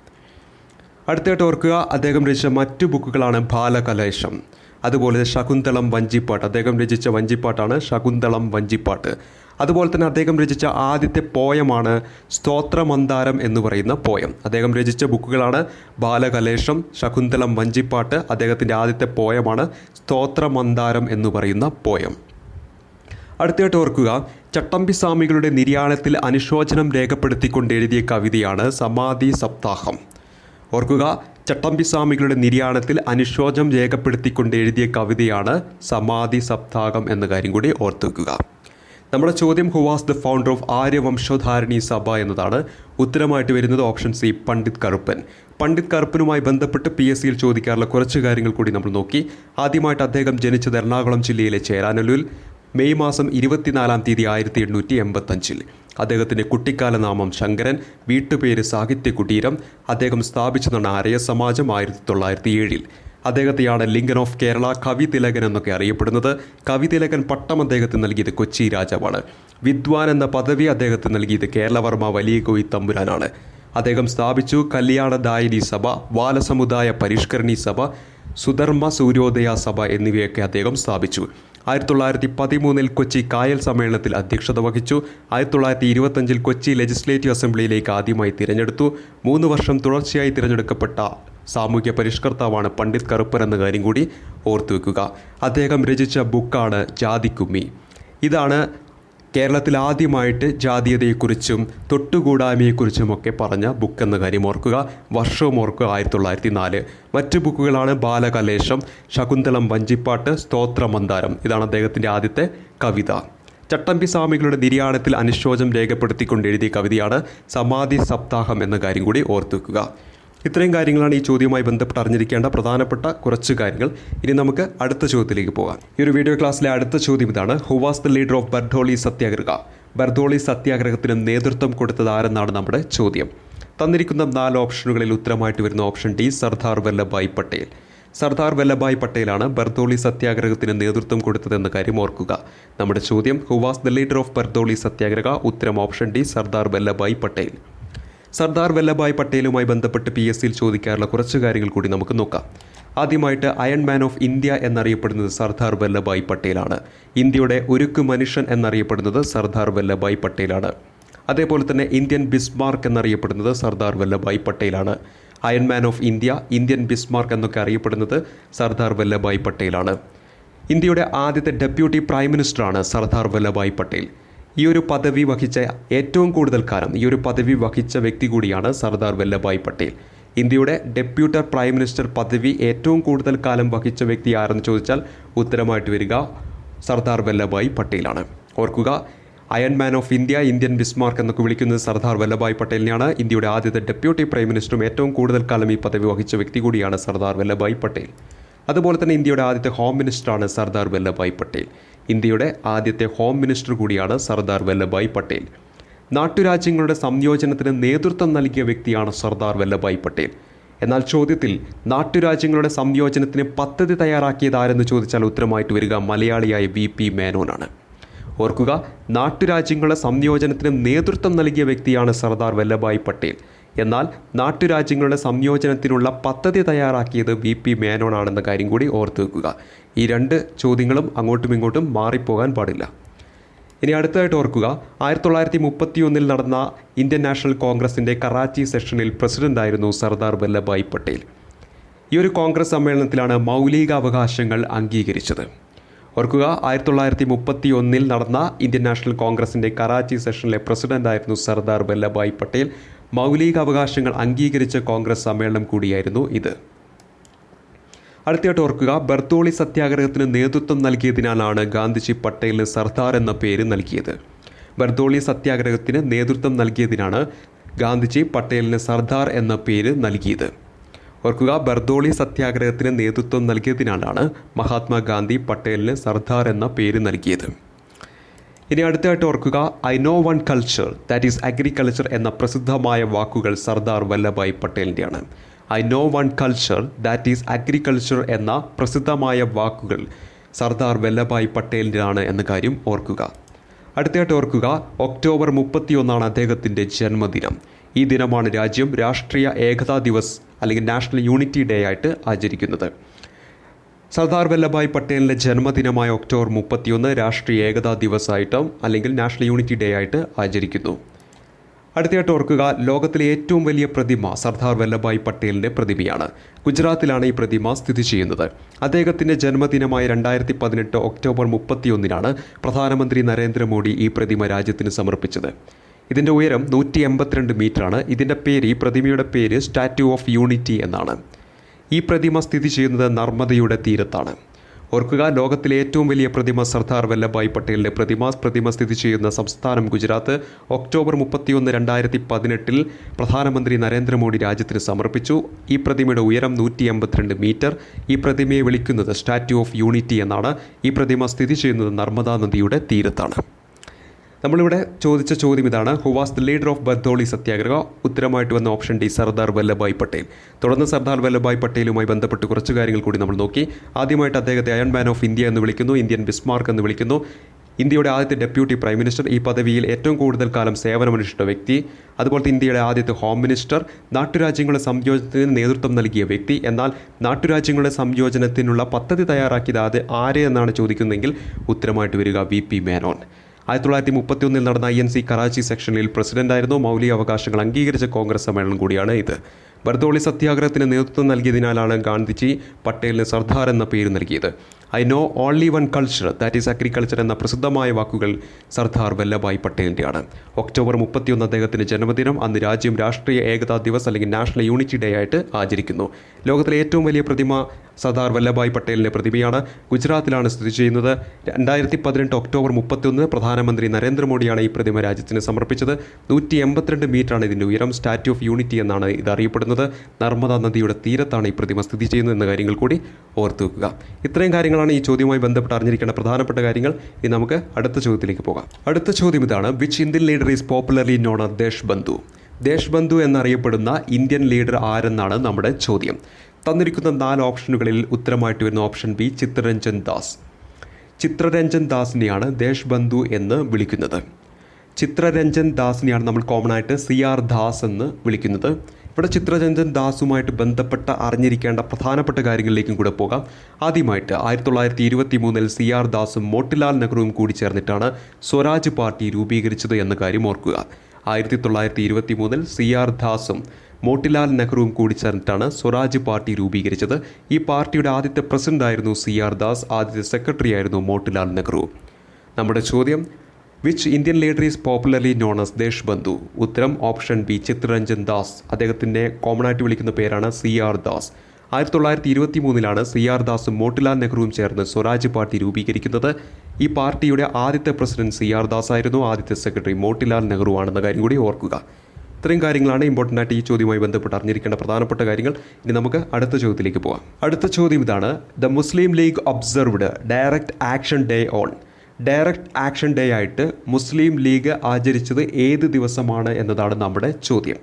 [SPEAKER 1] അടുത്തായിട്ട് ഓർക്കുക അദ്ദേഹം രചിച്ച മറ്റു ബുക്കുകളാണ് ബാലകലേശം. അതുപോലെ ശകുന്തളം വഞ്ചിപ്പാട്ട്. അദ്ദേഹം രചിച്ച വഞ്ചിപ്പാട്ടാണ് ശകുന്തളം വഞ്ചിപ്പാട്ട്. അതുപോലെ തന്നെ അദ്ദേഹം രചിച്ച ആദ്യത്തെ പോയമാണ് സ്തോത്രമന്ദാരം എന്ന് പറയുന്ന പോയം. അദ്ദേഹം രചിച്ച ബുക്കുകളാണ് ബാലകലേശം ശകുന്തളം വഞ്ചിപ്പാട്ട്. അദ്ദേഹത്തിന്റെ ആദ്യത്തെ പോയമാണ് സ്തോത്രമന്ദാരം എന്ന് പറയുന്ന പോയം. അടുത്തായിട്ട് ഓർക്കുക ചട്ടമ്പി സ്വാമികളുടെ നിര്യാണത്തിൽ അനുശോചനം രേഖപ്പെടുത്തിക്കൊണ്ട് എഴുതിയ കവിതയാണ് സമാധി സപ്താഹം. ഓർക്കുക ചട്ടമ്പി സ്വാമികളുടെ നിര്യാണത്തിൽ അനുശോചനം രേഖപ്പെടുത്തിക്കൊണ്ട് എഴുതിയ കവിതയാണ് സമാധി സപ്താഹം എന്ന കാര്യം കൂടി ഓർത്തു വെക്കുക. നമ്മുടെ ചോദ്യം who was the founder of Aryavamshodharani Sabha എന്നതാണ് ഉത്തരമായിട്ട് വരുന്നത് ഓപ്ഷൻ സി പണ്ഡിറ്റ് കറുപ്പൻ. പണ്ഡിറ്റ് കറുപ്പനുമായി ബന്ധപ്പെട്ട് പി എസ് സിയിൽ ചോദിക്കാറുള്ള കുറച്ച് കാര്യങ്ങൾ കൂടി നമ്മൾ നോക്കി. ആദ്യമായിട്ട് അദ്ദേഹം ജനിച്ചത് എറണാകുളം ജില്ലയിലെ ചേരാനല്ലൂരിൽ മെയ് മാസം ഇരുപത്തിനാലാം തീയതി ആയിരത്തി എണ്ണൂറ്റി എൺപത്തഞ്ചിൽ അദ്ദേഹത്തിന്റെ കുട്ടിക്കാല നാമം ശങ്കരൻ വീട്ടുപേര് സാഹിത്യ കുടീരം അദ്ദേഹം സ്ഥാപിച്ചതാണ് ആര്യ സമാജം ആയിരത്തി തൊള്ളായിരത്തി ഏഴിൽ അദ്ദേഹത്തെയാണ് ലിംഗൻ ഓഫ് കേരള കവി തിലകൻ എന്നൊക്കെ അറിയപ്പെടുന്നത്. കവി തിലകൻ പട്ടം അദ്ദേഹത്തിന് നൽകിയത് കൊച്ചി രാജാവാണ്. വിദ്വാൻ എന്ന പദവി അദ്ദേഹത്തിന് നൽകിയത് കേരളവർമ്മ വലിയ കോയി തമ്പുരാനാണ്. അദ്ദേഹം സ്ഥാപിച്ചു കല്യാണദായിനി സഭ ബാലസമുദായ പരിഷ്കരണി സഭ സുധർമ്മ സൂര്യോദയ സഭ എന്നിവയൊക്കെ അദ്ദേഹം സ്ഥാപിച്ചു. ആയിരത്തി തൊള്ളായിരത്തി പതിമൂന്നിൽ കൊച്ചി കായൽ സമ്മേളനത്തിൽ അധ്യക്ഷത വഹിച്ചു. ആയിരത്തി തൊള്ളായിരത്തി ഇരുപത്തഞ്ചിൽ കൊച്ചി ലെജിസ്ലേറ്റീവ് അസംബ്ലിയിലേക്ക് ആദ്യമായി തിരഞ്ഞെടുത്തു. മൂന്ന് വർഷം തുടർച്ചയായി തിരഞ്ഞെടുക്കപ്പെട്ട സാമൂഹ്യ പരിഷ്കർത്താവാണ് പണ്ഡിറ്റ് കറുപ്പൻ എന്ന കാര്യം കൂടി ഓർത്തു വെക്കുക അദ്ദേഹം രചിച്ച ബുക്കാണ് ജാതിക്കുമ്മി. ഇതാണ് കേരളത്തിൽ ആദ്യമായിട്ട് ജാതീയതയെക്കുറിച്ചും തൊട്ടുകൂടായ്മയെക്കുറിച്ചുമൊക്കെ പറഞ്ഞ ബുക്ക് എന്ന കാര്യം ഓർക്കുക. വർഷവും ഓർക്കുക ആയിരത്തി തൊള്ളായിരത്തി നാല് മറ്റ് ബുക്കുകളാണ് ബാലകലേശം ശകുന്തളം വഞ്ചിപ്പാട്ട് സ്തോത്രമന്താരം ഇതാണ് അദ്ദേഹത്തിന്റെ ആദ്യത്തെ കവിത. ചട്ടമ്പി സ്വാമികളുടെ നിര്യാണത്തിൽ അനുശോചം രേഖപ്പെടുത്തിക്കൊണ്ട് എഴുതിയ കവിതയാണ് സമാധി സപ്താഹം എന്ന കാര്യം കൂടി ഓർത്തു വെക്കുക ഇത്രയും കാര്യങ്ങളാണ് ഈ ചോദ്യവുമായി ബന്ധപ്പെട്ട് അറിഞ്ഞിരിക്കേണ്ട പ്രധാനപ്പെട്ട കുറച്ച് കാര്യങ്ങൾ. ഇനി നമുക്ക് അടുത്ത ചോദ്യത്തിലേക്ക് പോകാം. ഈ ഒരു വീഡിയോ ക്ലാസ്സിലെ അടുത്ത ചോദ്യം ഇതാണ്. Who was the leader of Bardoli Satyagraha Bardoli സത്യാഗ്രഹത്തിനും നേതൃത്വം കൊടുത്തത് ആരെന്നാണ് നമ്മുടെ ചോദ്യം. തന്നിരിക്കുന്ന നാല് ഓപ്ഷനുകളിൽ ഉത്തരമായിട്ട് വരുന്ന ഓപ്ഷൻ ഡി സർദാർ വല്ലഭായ് പട്ടേൽ. സർദാർ വല്ലഭായ് പട്ടേലാണ് ബർദോളി സത്യാഗ്രഹത്തിന് നേതൃത്വം കൊടുത്തതെന്ന കാര്യം ഓർക്കുക. നമ്മുടെ ചോദ്യം who was the leader of Bardoli Satyagraha ഉത്തരം ഓപ്ഷൻ ഡി സർദാർ വല്ലഭായ് പട്ടേൽ. സർദാർ വല്ലഭായ് പട്ടേലുമായി ബന്ധപ്പെട്ട് പി എസ് സിയിൽ ചോദിക്കാറുള്ള കുറച്ച് കാര്യങ്ങൾ കൂടി നമുക്ക് നോക്കാം. ആദ്യമായിട്ട് അയൺ മാൻ ഓഫ് ഇന്ത്യ എന്നറിയപ്പെടുന്നത് സർദാർ വല്ലഭായ് പട്ടേലാണ്. ഇന്ത്യയുടെ ഉരുക്ക് മനുഷ്യൻ എന്നറിയപ്പെടുന്നത് സർദാർ വല്ലഭായ് പട്ടേലാണ്. അതേപോലെ തന്നെ ഇന്ത്യൻ ബിസ്മാർക്ക് എന്നറിയപ്പെടുന്നത് Sardar Vallabhbhai പട്ടേലാണ്. Iron man of India Indian Bismarck എന്നൊക്കെ അറിയപ്പെടുന്നത് സർദാർ വല്ലഭായ് പട്ടേലാണ്. ഇന്ത്യയുടെ ആദ്യത്തെ ഡെപ്യൂട്ടി പ്രൈം മിനിസ്റ്ററാണ് സർദാർ വല്ലഭായ് പട്ടേൽ. ഈ ഒരു പദവി വഹിച്ച ഏറ്റവും കൂടുതൽ കാലം ഈ ഒരു പദവി വഹിച്ച വ്യക്തി കൂടിയാണ് സർദാർ വല്ലഭായ് പട്ടേൽ. ഇന്ത്യയുടെ ഡെപ്യൂട്ടർ പ്രൈം മിനിസ്റ്റർ പദവി ഏറ്റവും കൂടുതൽ കാലം വഹിച്ച വ്യക്തി ആരെന്ന് ചോദിച്ചാൽ ഉത്തരമായിട്ട് വരിക സർദാർ വല്ലഭായ് പട്ടേലാണ്. ഓർക്കുക iron man of India Indian Bismarck എന്നൊക്കെ വിളിക്കുന്നത് സർദാർ വല്ലഭായ് പട്ടേലിനെയാണ്. ഇന്ത്യയുടെ ആദ്യത്തെ ഡെപ്യൂട്ടി പ്രൈം മിനിസ്റ്ററും ഏറ്റവും കൂടുതൽ കാലം ഈ പദവി വഹിച്ച വ്യക്തി കൂടിയാണ് സർദാർ വല്ലഭായ് പട്ടേൽ. അതുപോലെ തന്നെ ഇന്ത്യയുടെ ആദ്യത്തെ ഹോം മിനിസ്റ്ററാണ് സർദാർ വല്ലഭായ് പട്ടേൽ. ഇന്ത്യയുടെ ആദ്യത്തെ ഹോം മിനിസ്റ്റർ കൂടിയാണ് സർദാർ വല്ലഭായ് പട്ടേൽ. നാട്ടുരാജ്യങ്ങളുടെ സംയോജനത്തിന് നേതൃത്വം നൽകിയ വ്യക്തിയാണ് സർദാർ വല്ലഭായ് പട്ടേൽ. എന്നാൽ ചോദ്യത്തിൽ നാട്ടുരാജ്യങ്ങളുടെ സംയോജനത്തിന് പദ്ധതി തയ്യാറാക്കിയതാരെന്ന് ചോദിച്ചാൽ ഉത്തരമായിട്ട് വരിക മലയാളിയായ വി പി മേനോനാണ്. ഓർക്കുക നാട്ടുരാജ്യങ്ങളുടെ സംയോജനത്തിന് നേതൃത്വം നൽകിയ വ്യക്തിയാണ് സർദാർ വല്ലഭായ് പട്ടേൽ. എന്നാൽ നാട്ടുരാജ്യങ്ങളുടെ സംയോജനത്തിനുള്ള പദ്ധതി തയ്യാറാക്കിയത് വി പി മേനോനാണെന്ന കാര്യം കൂടി ഓർത്തു വെക്കുക. ഈ രണ്ട് ചോദ്യങ്ങളും അങ്ങോട്ടും ഇങ്ങോട്ടും മാറിപ്പോകാൻ പാടില്ല. ഇനി അടുത്തതായിട്ട് ഓർക്കുക ആയിരത്തി തൊള്ളായിരത്തി മുപ്പത്തി ഒന്നിൽ നടന്ന ഇന്ത്യൻ നാഷണൽ കോൺഗ്രസിന്റെ കറാച്ചി സെഷനിൽ പ്രസിഡന്റായിരുന്നു സർദാർ വല്ലഭായ് പട്ടേൽ. ഈ ഒരു കോൺഗ്രസ് സമ്മേളനത്തിലാണ് മൗലികാവകാശങ്ങൾ അംഗീകരിച്ചത്. ഓർക്കുക ആയിരത്തി തൊള്ളായിരത്തി മുപ്പത്തി ഒന്നിൽ നടന്ന ഇന്ത്യൻ നാഷണൽ കോൺഗ്രസിന്റെ കറാച്ചി സെഷനിലെ പ്രസിഡന്റായിരുന്നു സർദാർ വല്ലഭായ് പട്ടേൽ. മൗലികാവകാശങ്ങൾ അംഗീകരിച്ച കോൺഗ്രസ് സമ്മേളനം കൂടിയായിരുന്നു ഇത്. അടുത്തയായിട്ട് ഓർക്കുക ബർത്തോളി സത്യാഗ്രഹത്തിന് നേതൃത്വം നൽകിയതിനാലാണ് ഗാന്ധിജി പട്ടേലിന് സർദാർ എന്ന പേര് നൽകിയത്. ബർത്തോളി സത്യാഗ്രഹത്തിന് നേതൃത്വം നൽകിയതിനാണ് ഗാന്ധിജി പട്ടേലിന് സർദാർ എന്ന പേര് നൽകിയത്. ഓർക്കുക ബർദോളി സത്യാഗ്രഹത്തിന് നേതൃത്വം നൽകിയതിനാലാണ് മഹാത്മാഗാന്ധി പട്ടേലിന് സർദാർ എന്ന പേര് നൽകിയത്. ഇനി അടുത്തായിട്ട് ഓർക്കുക I know one culture that is agriculture എന്ന പ്രസിദ്ധമായ വാക്കുകൾ Sardar Vallabhbhai പട്ടേലിന്റെയാണ്. I know one culture that is agriculture എന്ന പ്രസിദ്ധമായ വാക്കുകൾ സർദാർ വല്ലഭായ് പട്ടേലിന്റെയാണ് എന്ന കാര്യം ഓർക്കുക. അടുത്തായിട്ട് ഓർക്കുക ഒക്ടോബർ മുപ്പത്തിയൊന്നാണ് അദ്ദേഹത്തിന്റെ ജന്മദിനം. ഈ ദിനമാണ് രാജ്യം രാഷ്ട്രീയ ഏകതാ ദിവസ് അല്ലെങ്കിൽ നാഷണൽ യൂണിറ്റി ഡേ ആയിട്ട് ആചരിക്കുന്നത്. സർദാർ വല്ലഭായ് പട്ടേലിന്റെ ജന്മദിനമായ ഒക്ടോബർ മുപ്പത്തിയൊന്ന് രാഷ്ട്രീയ ഏകതാ ദിവസമായിട്ടും അല്ലെങ്കിൽ നാഷണൽ യൂണിറ്റി ഡേ ആയിട്ട് ആചരിക്കുന്നു. അടുത്തയായിട്ട് ഓർക്കുക ലോകത്തിലെ ഏറ്റവും വലിയ പ്രതിമ സർദാർ വല്ലഭായ് പട്ടേലിന്റെ പ്രതിമയാണ്. ഗുജറാത്തിലാണ് ഈ പ്രതിമ സ്ഥിതി ചെയ്യുന്നത്. അദ്ദേഹത്തിന്റെ ജന്മദിനമായ രണ്ടായിരത്തി പതിനെട്ട് ഒക്ടോബർ മുപ്പത്തിയൊന്നിനാണ് പ്രധാനമന്ത്രി നരേന്ദ്രമോദി ഈ പ്രതിമ രാജ്യത്തിന് സമർപ്പിച്ചത്. ഇതിന്റെ ഉയരം നൂറ്റി എൺപത്തിരണ്ട് മീറ്ററാണ്. ഇതിന്റെ പേര് ഈ പ്രതിമയുടെ പേര് സ്റ്റാറ്റ്യൂ ഓഫ് യൂണിറ്റി എന്നാണ്. ഈ പ്രതിമ സ്ഥിതി ചെയ്യുന്നത് നർമ്മദയുടെ തീരത്താണ്. ഓർക്കുക ലോകത്തിലെ ഏറ്റവും വലിയ പ്രതിമ സർദാർ വല്ലഭായ് പട്ടേലിന്റെ പ്രതിമ. പ്രതിമ സ്ഥിതി ചെയ്യുന്ന സംസ്ഥാനം ഗുജറാത്ത്. ഒക്ടോബർ മുപ്പത്തിയൊന്ന് രണ്ടായിരത്തി പതിനെട്ടിൽ പ്രധാനമന്ത്രി നരേന്ദ്രമോദി രാജ്യത്തിന് സമർപ്പിച്ചു. ഈ പ്രതിമയുടെ ഉയരം നൂറ്റി എൺപത്തിരണ്ട് മീറ്റർ. ഈ പ്രതിമയെ വിളിക്കുന്നത് സ്റ്റാറ്റ്യൂ ഓഫ് യൂണിറ്റി എന്നാണ്. ഈ പ്രതിമ സ്ഥിതി ചെയ്യുന്നത് നർമ്മദാ നദിയുടെ തീരത്താണ്. നമ്മളിവിടെ ചോദിച്ച ചോദ്യം ഇതാണ്. Who was the leader of Bardoli Satyagraha ഉത്തരമായിട്ട് വന്ന ഓപ്ഷൻ ഡി സർദാർ വല്ലഭായ് പട്ടേൽ. തുടർന്ന് സർദാർ വല്ലഭായ് പട്ടേലുമായി ബന്ധപ്പെട്ട് കുറച്ച് കാര്യങ്ങൾ കൂടി നമ്മൾ നോക്കി. ആദ്യമായിട്ട് അദ്ദേഹത്തെ അയൺ മാൻ ഓഫ് ഇന്ത്യ എന്ന് വിളിക്കുന്നു ഇന്ത്യൻ ബിസ്മാർക്ക് എന്ന് വിളിക്കുന്നു. ഇന്ത്യയുടെ ആദ്യത്തെ ഡെപ്യൂട്ടി പ്രൈം മിനിസ്റ്റർ ഈ പദവിയിൽ ഏറ്റവും കൂടുതൽ കാലം സേവനമനുഷ്ഠിച്ച വ്യക്തി. അതുപോലെ ഇന്ത്യയുടെ ആദ്യത്തെ ഹോം മിനിസ്റ്റർ നാട്ടുരാജ്യങ്ങളുടെ സംയോജനത്തിന് നേതൃത്വം നൽകിയ വ്യക്തി. എന്നാൽ നാട്ടുരാജ്യങ്ങളുടെ സംയോജനത്തിനുള്ള പദ്ധതി തയ്യാറാക്കിയത് ആരെ എന്നാണ് ചോദിക്കുന്നതെങ്കിൽ ഉത്തരമായിട്ട് വരിക വി പി മേനോൻ. ആയിരത്തി തൊള്ളായിരത്തി മുപ്പത്തിയൊന്നിൽ നടന്ന ഐ എൻ സി കറാച്ചി സെക്ഷനിൽ പ്രസിഡന്റായിരുന്നു. മൗലിക അവകാശങ്ങൾ അംഗീകരിച്ച കോൺഗ്രസ് സമ്മേളനം കൂടിയാണ് ഇത്. ബർദോളി സത്യാഗ്രഹത്തിന് നേതൃത്വം നൽകിയതിനാലാണ് ഗാന്ധിജി പട്ടേലിന് സർദാർ എന്ന പേര് നൽകിയത്. I know only one culture that is agriculture എന്ന പ്രസിദ്ധമായ വാക്കുകൾ സർദാർ വല്ലഭായ് പട്ടേലിന്റെയാണ് ഒക്ടോബർ മുപ്പത്തിയൊന്ന് അദ്ദേഹത്തിന്റെ ജന്മദിനം അന്ന് രാജ്യം രാഷ്ട്രീയ ഏകതാ ദിവസ് അല്ലെങ്കിൽ നാഷണൽ യൂണിറ്റി ഡേ ആയിട്ട് ആചരിക്കുന്നു. ലോകത്തിലെ ഏറ്റവും വലിയ പ്രതിമ സർദാർ വല്ലഭായ് പട്ടേലിന്റെ പ്രതിമയാണ് ഗുജറാത്തിലാണ് സ്ഥിതി ചെയ്യുന്നത്. രണ്ടായിരത്തി പതിനെട്ട് ഒക്ടോബർ മുപ്പത്തിയൊന്ന് പ്രധാനമന്ത്രി നരേന്ദ്രമോദിയാണ് ഈ പ്രതിമ രാജ്യത്തിന് സമർപ്പിച്ചത്. നൂറ്റി എൺപത്തിരണ്ട് മീറ്ററാണ് ഇതിന്റെ ഉയരം. സ്റ്റാറ്റ്യൂ ഓഫ് യൂണിറ്റി എന്നാണ് ഇത് അറിയപ്പെടുന്നത്. നർമ്മദ നദിയുടെ തീരത്താണ് ഈ പ്രതിമ സ്ഥിതി ചെയ്യുന്നത് എന്ന കാര്യങ്ങൾ കൂടി ഓർത്തു വെക്കുക ഇത്രയും കാര്യങ്ങളാണ് ഈ ചോദ്യവുമായി ബന്ധപ്പെട്ട് അറിഞ്ഞിരിക്കേണ്ട പ്രധാനപ്പെട്ട കാര്യങ്ങൾ. ഇനി നമുക്ക് അടുത്ത ചോദ്യത്തിലേക്ക് പോകാം. അടുത്ത ചോദ്യം ഇതാണ്. Which Indian leader is popularly known Desh Bandhu Desh ബന്ധു എന്നറിയപ്പെടുന്ന ഇന്ത്യൻ ലീഡർ ആരെന്നാണ് നമ്മുടെ ചോദ്യം. തന്നിരിക്കുന്ന നാല് ഓപ്ഷനുകളിൽ ഉത്തരമായിട്ട് വരുന്ന ഓപ്ഷൻ ബി ചിത്രരഞ്ജൻ ദാസ്. ചിത്രരഞ്ജൻ ദാസിനെയാണ് ദേശ് ബന്ധു എന്ന് വിളിക്കുന്നത്. ചിത്രരഞ്ജൻ ദാസിനെയാണ് നമ്മൾ കോമൺ ആയിട്ട് സി ആർ ദാസ് എന്ന് വിളിക്കുന്നത്. ഇവിടെ ചിത്രരഞ്ജൻ ദാസുമായിട്ട് ബന്ധപ്പെട്ട അറിഞ്ഞിരിക്കേണ്ട പ്രധാനപ്പെട്ട കാര്യങ്ങളിലേക്കും കൂടെ പോകാം. ആദ്യമായിട്ട് ആയിരത്തി തൊള്ളായിരത്തി ഇരുപത്തി മൂന്നിൽ സി ആർ ദാസും മോട്ടിലാൽ നെഹ്റുവും കൂടി ചേർന്നിട്ടാണ് സ്വരാജ് പാർട്ടി രൂപീകരിച്ചത് എന്ന കാര്യം ഓർക്കുക. ആയിരത്തി തൊള്ളായിരത്തി ഇരുപത്തി മൂന്നിൽ സി ആർ ദാസും മോട്ടിലാൽ നെഹ്റുവും കൂടി ചേർന്നിട്ടാണ് സ്വരാജ് പാർട്ടി രൂപീകരിച്ചത്. ഈ പാർട്ടിയുടെ ആദ്യത്തെ പ്രസിഡന്റ് ആയിരുന്നു സി ആർ ദാസ് ആദ്യത്തെ സെക്രട്ടറി ആയിരുന്നു മോട്ടിലാൽ നെഹ്റു. നമ്മുടെ ചോദ്യം which Indian leader is popularly known as Desh Bandhu ഉത്തരം ഓപ്ഷൻ ബി ചിത്രരഞ്ജൻ ദാസ്. അദ്ദേഹത്തിന്റെ കോമൺ ആയിട്ട് വിളിക്കുന്ന പേരാണ് സി ആർ ദാസ്. ആയിരത്തി തൊള്ളായിരത്തി ഇരുപത്തി മൂന്നിലാണ് സി ആർ ദാസും മോട്ടിലാൽ നെഹ്റുവും ചേർന്ന് സ്വരാജ് പാർട്ടി രൂപീകരിക്കുന്നത്. ഈ പാർട്ടിയുടെ ആദ്യത്തെ പ്രസിഡന്റ് സി ആർ ദാസ് ആയിരുന്നു ആദ്യത്തെ സെക്രട്ടറി മോട്ടിലാൽ നെഹ്റു ആണെന്ന കാര്യം കൂടി ഓർക്കുക. ഇത്രയും കാര്യങ്ങളാണ് ഇമ്പോർട്ടന്റ് ആയിട്ട് ഈ ചോദ്യവുമായി ബന്ധപ്പെട്ട് അറിഞ്ഞിരിക്കേണ്ട പ്രധാനപ്പെട്ട കാര്യങ്ങൾ. ഇനി നമുക്ക് അടുത്ത ചോദ്യത്തിലേക്ക് പോകാം അടുത്ത ചോദ്യം ഇതാണ്. The Muslim League observed direct action day on. Direct action day ആയിട്ട് മുസ്ലിം ലീഗ് ആചരിച്ചത് ഏത് ദിവസമാണ് എന്നതാണ് നമ്മുടെ ചോദ്യം.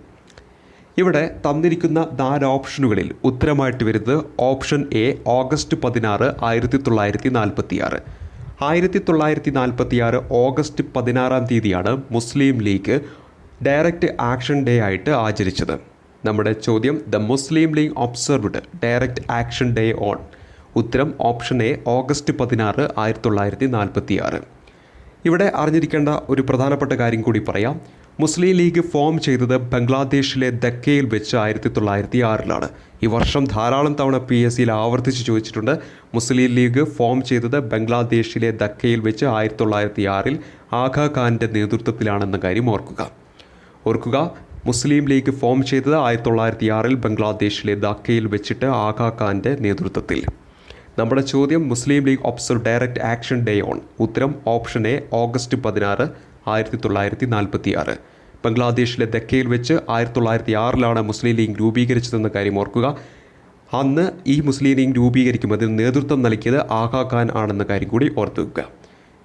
[SPEAKER 1] ഇവിടെ തന്നിരിക്കുന്ന നാല് ഓപ്ഷനുകളിൽ ഉത്തരമായിട്ട് വരുന്നത് ഓപ്ഷൻ എ ഓഗസ്റ്റ് പതിനാറ് ആയിരത്തി തൊള്ളായിരത്തി നാൽപ്പത്തി ആറ് ആയിരത്തി തൊള്ളായിരത്തി നാൽപ്പത്തി ആറ് ഓഗസ്റ്റ് പതിനാറാം തീയതിയാണ് Muslim League direct action day ആയിട്ട് ആചരിച്ചത്. നമ്മുടെ ചോദ്യം the Muslim League observed direct action day on? ഉത്തരം ഓപ്ഷൻ എ ഓഗസ്റ്റ് പതിനാറ് ആയിരത്തി തൊള്ളായിരത്തി നാൽപ്പത്തി ആറ് ഇവിടെ അറിഞ്ഞിരിക്കേണ്ട ഒരു പ്രധാനപ്പെട്ട കാര്യം കൂടി പറയാം. മുസ്ലിം ലീഗ് ഫോം ചെയ്തത് ബംഗ്ലാദേശിലെ ദക്കയിൽ വെച്ച് ആയിരത്തി തൊള്ളായിരത്തി ആറിലാണ്. ഈ വർഷം ധാരാളം തവണ പി എസ് സിയിൽ ആവർത്തിച്ച് ചോദിച്ചിട്ടുണ്ട്. മുസ്ലിം ലീഗ് ഫോം ചെയ്തത് ബംഗ്ലാദേശിലെ ദക്കയിൽ വെച്ച് ആയിരത്തി തൊള്ളായിരത്തി ആറിൽ ആഘാ ഖാന്റെ നേതൃത്വത്തിലാണെന്ന കാര്യം ഓർക്കുക. ഓർക്കുക മുസ്ലിം ലീഗ് ഫോം ചെയ്തത് ആയിരത്തി തൊള്ളായിരത്തി ആറിൽ ബംഗ്ലാദേശിലെ ദക്കയിൽ വെച്ചിട്ട് ആഘാ ഖാന്റെ നേതൃത്വത്തിൽ. നമ്മുടെ ചോദ്യം Muslim League observe direct action day on. ഉത്തരം ഓപ്ഷൻ എ ഓഗസ്റ്റ് പതിനാറ്. ആയിരത്തി തൊള്ളായിരത്തി നാൽപ്പത്തി ആറ് ബംഗ്ലാദേശിലെ ദക്കയിൽ വെച്ച് ആയിരത്തി തൊള്ളായിരത്തി ആറിലാണ് മുസ്ലിം ലീഗ് രൂപീകരിച്ചതെന്ന കാര്യം ഓർക്കുക. അന്ന് ഈ മുസ്ലിം ലീഗ് രൂപീകരിക്കും. അതിന് നേതൃത്വം നൽകിയത് ആഗാ ഖാൻ ആണെന്ന കാര്യം കൂടി ഓർത്തു വെക്കുക.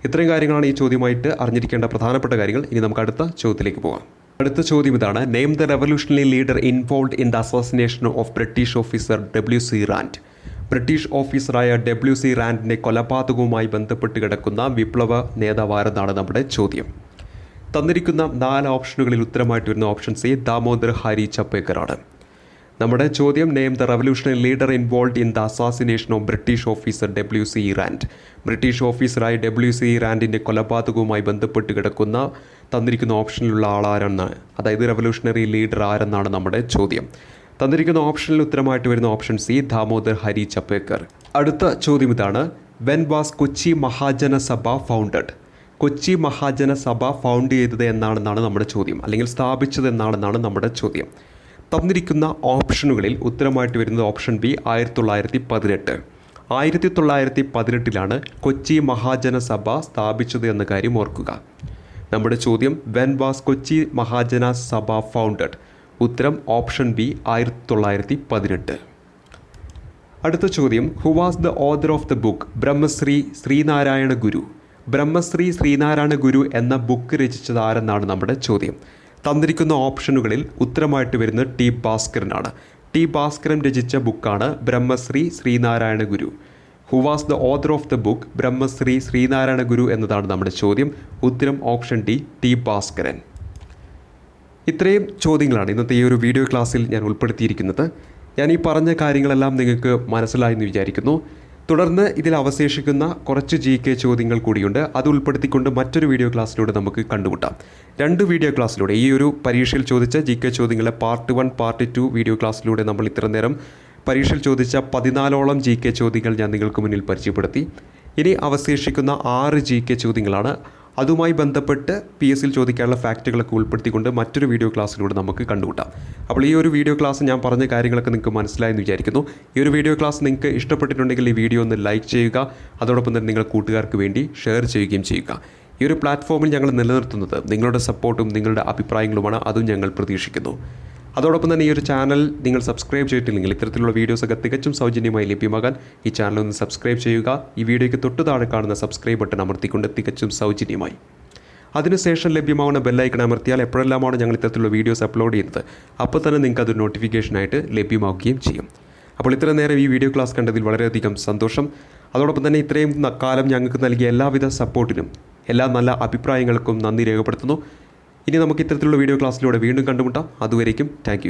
[SPEAKER 1] ഇത്രയും കാര്യങ്ങളാണ് ഈ ചോദ്യമായിട്ട് അറിഞ്ഞിരിക്കേണ്ട പ്രധാനപ്പെട്ട കാര്യങ്ങൾ. ഇനി നമുക്ക് അടുത്ത ചോദ്യത്തിലേക്ക് പോകാം അടുത്ത ചോദ്യം ഇതാണ്. Name the revolutionary leader involve in the assassination of British officer W C Rand British ഓഫീസറായ ഡബ്ല്യു സി റാൻഡിന്റെ കൊലപാതകവുമായി ബന്ധപ്പെട്ട് കിടക്കുന്ന വിപ്ലവ നേതാവാരെന്നാണ് നമ്മുടെ ചോദ്യം. തന്നിരിക്കുന്ന നാല് ഓപ്ഷനുകളിൽ ഉത്തരമായിട്ട് വരുന്ന ഓപ്ഷൻ സി ദാമോദർ ഹാരി ചപ്പേക്കറാണ്. നമ്മുടെ ചോദ്യം name the revolutionary leader involve in the assassination of British officer W C Rand British ഓഫീസറായ ഡബ്ല്യു സി റാൻഡിന്റെ കൊലപാതകവുമായി ബന്ധപ്പെട്ട് കിടക്കുന്ന തന്നിരിക്കുന്ന ഓപ്ഷനിലുള്ള ആളാരെന്ന് അതായത് റവല്യൂഷണറി ലീഡർ ആരെന്നാണ് നമ്മുടെ ചോദ്യം. തന്നിരിക്കുന്ന ഓപ്ഷനിൽ ഉത്തരമായിട്ട് വരുന്ന ഓപ്ഷൻ സി ദാമോദർ ഹരി ചപ്പേക്കർ. അടുത്ത ചോദ്യം ഇതാണ് when was Kochi Mahajanasabha founded Kochi Mahajana Sabha found ചെയ്തത് എന്നാണെന്നാണ് നമ്മുടെ ചോദ്യം. അല്ലെങ്കിൽ സ്ഥാപിച്ചത് എന്നാണെന്നാണ് നമ്മുടെ ചോദ്യം. തന്നിരിക്കുന്ന ഓപ്ഷനുകളിൽ ഉത്തരമായിട്ട് വരുന്നത് ഓപ്ഷൻ ബി ആയിരത്തി തൊള്ളായിരത്തി പതിനെട്ട് ആയിരത്തി തൊള്ളായിരത്തി പതിനെട്ടിലാണ് കൊച്ചി മഹാജനസഭ സ്ഥാപിച്ചത് എന്ന കാര്യം ഓർക്കുക. നമ്മുടെ ചോദ്യം വെൻ വാസ് കൊച്ചി മഹാജന സഭ ഫൗണ്ടഡ് ഉത്തരം ഓപ്ഷൻ ബി ആയിരത്തി തൊള്ളായിരത്തി പതിനെട്ട് അടുത്ത ചോദ്യം who was the author of the book Brahmashree Sreenarayana Guru. Brahmashree Sreenarayana Guru എന്ന ബുക്ക് രചിച്ചത് ആരെന്നാണ് നമ്മുടെ ചോദ്യം. തന്നിരിക്കുന്ന ഓപ്ഷനുകളിൽ ഉത്തരമായിട്ട് വരുന്നത് ടി ഭാസ്കരനാണ്. ടി ഭാസ്കരൻ രചിച്ച ബുക്കാണ് Brahmashree Sreenarayana Guru. Who was the author of the book Brahmashree Sreenarayana Guru എന്നതാണ് നമ്മുടെ ചോദ്യം. ഉത്തരം ഓപ്ഷൻ ഡി ടി ഭാസ്കരൻ. ഇത്രയും ചോദ്യങ്ങളാണ് ഇന്നത്തെ ഈ ഒരു വീഡിയോ ക്ലാസ്സിൽ ഞാൻ ഉൾപ്പെടുത്തിയിരിക്കുന്നത്. ഞാൻ ഈ പറഞ്ഞ കാര്യങ്ങളെല്ലാം നിങ്ങൾക്ക് മനസ്സിലായെന്ന് വിചാരിക്കുന്നു. തുടർന്ന് ഇതിൽ അവശേഷിക്കുന്ന കുറച്ച് ജി കെ ചോദ്യങ്ങൾ കൂടിയുണ്ട്. അത് ഉൾപ്പെടുത്തിക്കൊണ്ട് മറ്റൊരു വീഡിയോ ക്ലാസ്സിലൂടെ നമുക്ക് കണ്ടുമുട്ടാം. രണ്ട് വീഡിയോ ക്ലാസ്സിലൂടെ ഈ ഒരു പരീക്ഷയിൽ ചോദിച്ച ജി കെ ചോദ്യങ്ങളെ part one part two video ക്ലാസ്സിലൂടെ നമ്മൾ ഇത്ര നേരം പരീക്ഷയിൽ ചോദിച്ച പതിനാലോളം ജി കെ ചോദ്യങ്ങൾ ഞാൻ നിങ്ങൾക്ക് മുന്നിൽ പരിചയപ്പെടുത്തി. ഇനി അവശേഷിക്കുന്ന ആറ് ജി കെ ചോദ്യങ്ങളാണ്. അതുമായി ബന്ധപ്പെട്ട് പി എസ് സിയിൽ ചോദിക്കാനുള്ള ഫാക്റ്റുകളൊക്കെ ഉൾപ്പെടുത്തിക്കൊണ്ട് മറ്റൊരു വീഡിയോ ക്ലാസ്സിലൂടെ നമുക്ക് കണ്ടുകൂട്ടാം അപ്പോൾ ഈ ഒരു വീഡിയോ ക്ലാസ് ഞാൻ പറഞ്ഞ കാര്യങ്ങളൊക്കെ നിങ്ങൾക്ക് മനസ്സിലായെന്ന് വിചാരിക്കുന്നു. ഈ ഒരു വീഡിയോ ക്ലാസ് നിങ്ങൾക്ക് ഇഷ്ടപ്പെട്ടിട്ടുണ്ടെങ്കിൽ ഈ വീഡിയോ ഒന്ന് ലൈക്ക് ചെയ്യുക. അതോടൊപ്പം തന്നെ നിങ്ങൾ കൂട്ടുകാർക്ക് വേണ്ടി ഷെയർ ചെയ്യുകയും ചെയ്യുക. ഈ ഒരു പ്ലാറ്റ്ഫോമിൽ ഞങ്ങൾ നിലനിർത്തുന്നത് നിങ്ങളുടെ സപ്പോർട്ടും നിങ്ങളുടെ അഭിപ്രായങ്ങളുമാണ്. അതും ഞങ്ങൾ പ്രതീക്ഷിക്കുന്നു. അതോടൊപ്പം തന്നെ ഈ ഒരു ചാനൽ നിങ്ങൾ സബ്സ്ക്രൈബ് ചെയ്തിട്ടില്ലെങ്കിൽ ഇത്തരത്തിലുള്ള വീഡിയോസൊക്കെ തികച്ചും സൗജന്യമായി ലഭ്യമാകാൻ ഈ ചാനൽ ഒന്ന് സബ്സ്ക്രൈബ് ചെയ്യുക. ഈ വീഡിയോയ്ക്ക് തൊട്ട് താഴെ കാണുന്ന സബ്സ്ക്രൈബ് ബട്ടൺ അമർത്തിക്കൊണ്ട് തികച്ചും സൗജന്യമായി. അതിനുശേഷം ലഭ്യമാവുന്ന ബെല്ലൈക്കൺ അമർത്തിയാൽ എപ്പോഴെല്ലാമാണ് ഞങ്ങൾ ഇത്തരത്തിലുള്ള വീഡിയോസ് അപ്ലോഡ് ചെയ്യുന്നത്. അപ്പോൾ തന്നെ നിങ്ങൾക്ക് അത് നോട്ടിഫിക്കേഷനായിട്ട് ലഭ്യമാവുകയും ചെയ്യും. അപ്പോൾ ഇത്ര നേരം ഈ വീഡിയോ ക്ലാസ് കണ്ടതിൽ വളരെയധികം സന്തോഷം. അതോടൊപ്പം തന്നെ ഇത്രയും കാലം ഞങ്ങൾക്ക് നൽകിയ എല്ലാവിധ സപ്പോർട്ടിനും എല്ലാ നല്ല അഭിപ്രായങ്ങൾക്കും നന്ദി രേഖപ്പെടുത്തുന്നു. ഇനി നമുക്ക് ഇത്തരത്തിലുള്ള വീഡിയോ ക്ലാസ്സിലൂടെ വീണ്ടും കണ്ടുമുട്ടാം. അതുവരേക്കും താങ്ക്